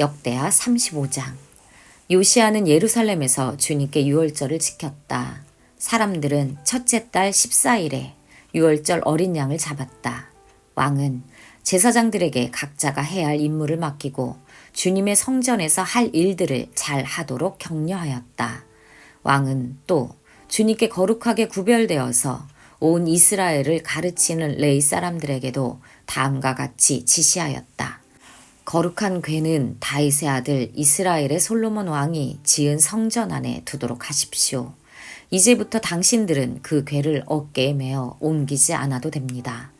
역대하 35장 요시아는 예루살렘에서 주님께 유월절을 지켰다. 사람들은 첫째 달 14일에 유월절 어린 양을 잡았다. 왕은 제사장들에게 각자가 해야 할 임무를 맡기고 주님의 성전에서 할 일들을 잘 하도록 격려하였다. 왕은 또 주님께 거룩하게 구별되어서 온 이스라엘을 가르치는 레이 사람들에게도 다음과 같이 지시하였다. 거룩한 궤는 다윗의 아들 이스라엘의 솔로몬 왕이 지은 성전 안에 두도록 하십시오. 이제부터 당신들은 그 궤를 어깨에 메어 옮기지 않아도 됩니다.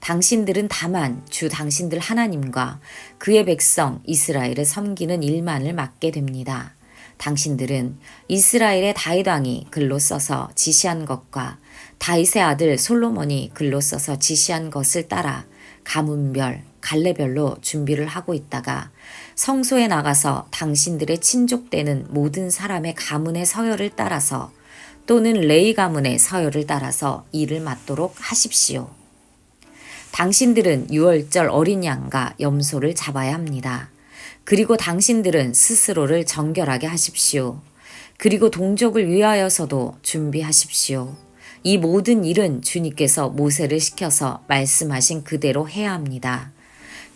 당신들은 다만 주 당신들 하나님과 그의 백성 이스라엘을 섬기는 일만을 맡게 됩니다. 당신들은 이스라엘의 다윗 왕이 글로 써서 지시한 것과 다윗의 아들 솔로몬이 글로 써서 지시한 것을 따라 가문별, 갈래별로 준비를 하고 있다가 성소에 나가서 당신들의 친족되는 모든 사람의 가문의 서열을 따라서 또는 레이 가문의 서열을 따라서 일을 맡도록 하십시오. 당신들은 유월절 어린 양과 염소를 잡아야 합니다. 그리고 당신들은 스스로를 정결하게 하십시오. 그리고 동족을 위하여서도 준비하십시오. 이 모든 일은 주님께서 모세를 시켜서 말씀하신 그대로 해야 합니다.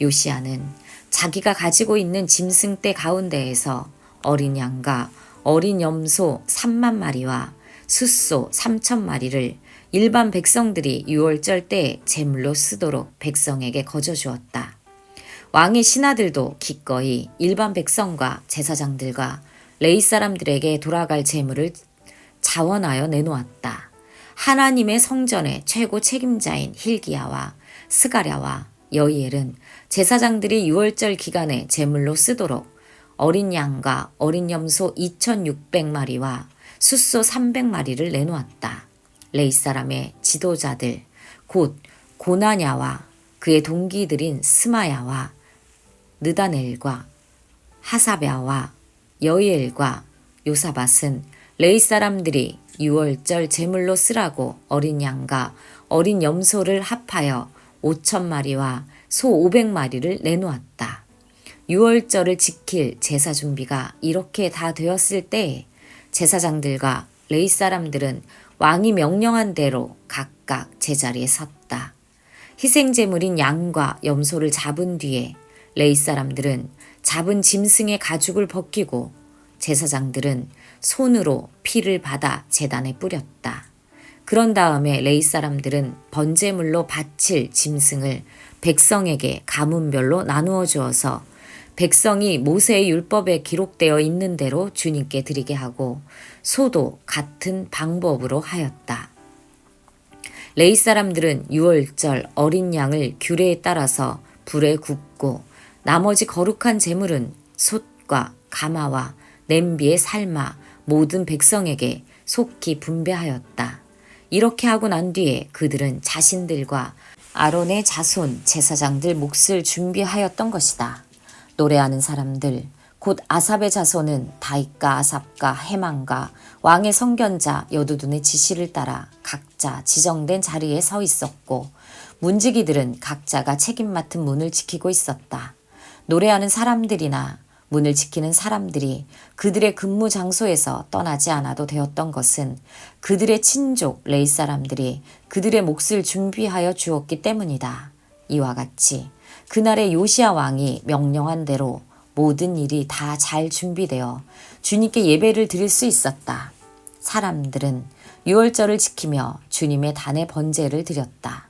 요시아는 자기가 가지고 있는 짐승떼 가운데에서 어린 양과 어린 염소 3만 마리와 숫소 3천 마리를 일반 백성들이 유월절 때 제물로 쓰도록 백성에게 거저 주었다. 왕의 신하들도 기꺼이 일반 백성과 제사장들과 레이 사람들에게 돌아갈 제물을 자원하여 내놓았다. 하나님의 성전의 최고 책임자인 힐기야와 스가랴와 여이엘은 제사장들이 유월절 기간에 제물로 쓰도록 어린 양과 어린 염소 2,600마리와 숫소 300마리를 내놓았다. 레이 사람의 지도자들 곧 고나냐와 그의 동기들인 스마야와 느다넬과 하사랴와 여이엘과 요사밭은 레이 사람들이 유월절 제물로 쓰라고 어린 양과 어린 염소를 합하여 5천 마리와 소 500마리를 내놓았다. 유월절을 지킬 제사 준비가 이렇게 다 되었을 때 제사장들과 레이 사람들은 왕이 명령한 대로 각각 제자리에 섰다. 희생 제물인 양과 염소를 잡은 뒤에 레이 사람들은 잡은 짐승의 가죽을 벗기고 제사장들은 손으로 피를 받아 재단에 뿌렸다. 그런 다음에 레이 사람들은 번제물로 바칠 짐승을 백성에게 가문별로 나누어 주어서 백성이 모세의 율법에 기록되어 있는 대로 주님께 드리게 하고 소도 같은 방법으로 하였다. 레이 사람들은 유월절 어린 양을 규례에 따라서 불에 굽고 나머지 거룩한 재물은 솥과 가마와 냄비에 삶아 모든 백성에게 속히 분배하였다. 이렇게 하고 난 뒤에 그들은 자신들과 아론의 자손 제사장들 몫을 준비하였던 것이다. 노래하는 사람들 곧 아삽의 자손은 다윗과 아삽과 해망과 왕의 성견자 여두둔의 지시를 따라 각자 지정된 자리에 서 있었고 문지기들은 각자가 책임 맡은 문을 지키고 있었다. 노래하는 사람들이나 문을 지키는 사람들이 그들의 근무 장소에서 떠나지 않아도 되었던 것은 그들의 친족 레이 사람들이 그들의 몫을 준비하여 주었기 때문이다. 이와 같이 그날의 요시아 왕이 명령한 대로 모든 일이 다 잘 준비되어 주님께 예배를 드릴 수 있었다. 사람들은 유월절을 지키며 주님의 단의 번제를 드렸다.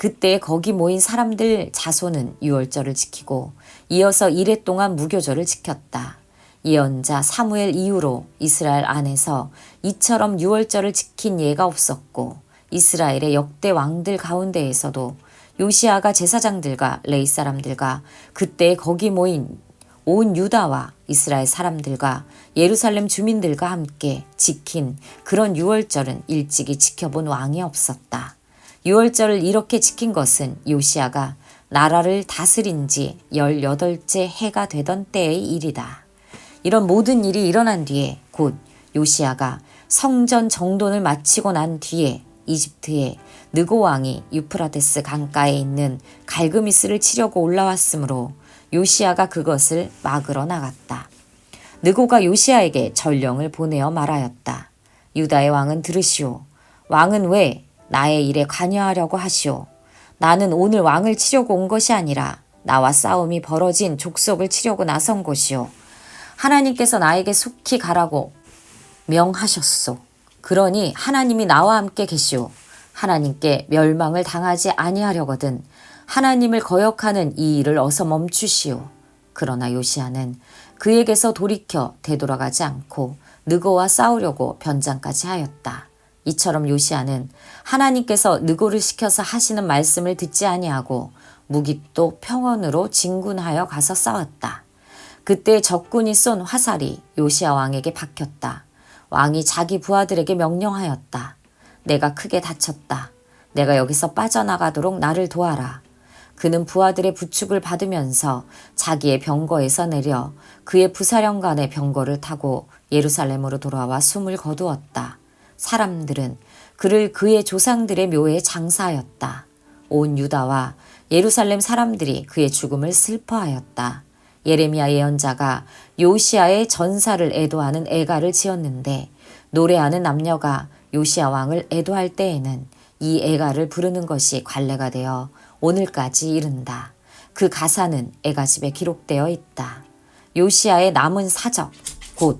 그때 거기 모인 사람들 자손은 유월절을 지키고 이어서 이래 동안 무교절을 지켰다. 예언자 사무엘 이후로 이스라엘 안에서 이처럼 유월절을 지킨 예가 없었고 이스라엘의 역대 왕들 가운데에서도 요시아가 제사장들과 레이 사람들과 그때 거기 모인 온 유다와 이스라엘 사람들과 예루살렘 주민들과 함께 지킨 그런 유월절은 일찍이 지켜본 왕이 없었다. 유월절을 이렇게 지킨 것은 요시아가 나라를 다스린 지 18째 해가 되던 때의 일이다. 이런 모든 일이 일어난 뒤에 곧 요시아가 성전 정돈을 마치고 난 뒤에 이집트의 느고 왕이 유프라테스 강가에 있는 갈그미스를 치려고 올라왔으므로 요시아가 그것을 막으러 나갔다. 느고가 요시아에게 전령을 보내어 말하였다. 유다의 왕은 들으시오. 왕은 왜 나의 일에 관여하려고 하시오. 나는 오늘 왕을 치려고 온 것이 아니라 나와 싸움이 벌어진 족속을 치려고 나선 것이오. 하나님께서 나에게 속히 가라고 명하셨소. 그러니 하나님이 나와 함께 계시오. 하나님께 멸망을 당하지 아니하려거든 하나님을 거역하는 이 일을 어서 멈추시오. 그러나 요시아는 그에게서 돌이켜 되돌아가지 않고 느고와 싸우려고 변장까지 하였다. 이처럼 요시아는 하나님께서 느고를 시켜서 하시는 말씀을 듣지 아니하고 무깁도 평원으로 진군하여 가서 싸웠다. 그때 적군이 쏜 화살이 요시아 왕에게 박혔다. 왕이 자기 부하들에게 명령하였다. 내가 크게 다쳤다. 내가 여기서 빠져나가도록 나를 도와라. 그는 부하들의 부축을 받으면서 자기의 병거에서 내려 그의 부사령관의 병거를 타고 예루살렘으로 돌아와 숨을 거두었다. 사람들은 그를 그의 조상들의 묘에 장사하였다. 온 유다와 예루살렘 사람들이 그의 죽음을 슬퍼하였다. 예레미야 예언자가 요시아의 전사를 애도하는 애가를 지었는데 노래하는 남녀가 요시아 왕을 애도할 때에는 이 애가를 부르는 것이 관례가 되어 오늘까지 이른다. 그 가사는 애가집에 기록되어 있다. 요시아의 남은 사적, 곧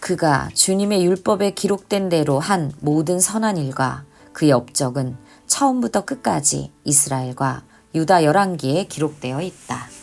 그가 주님의 율법에 기록된 대로 한 모든 선한 일과 그의 업적은 처음부터 끝까지 이스라엘과 유다 열왕기에 기록되어 있다.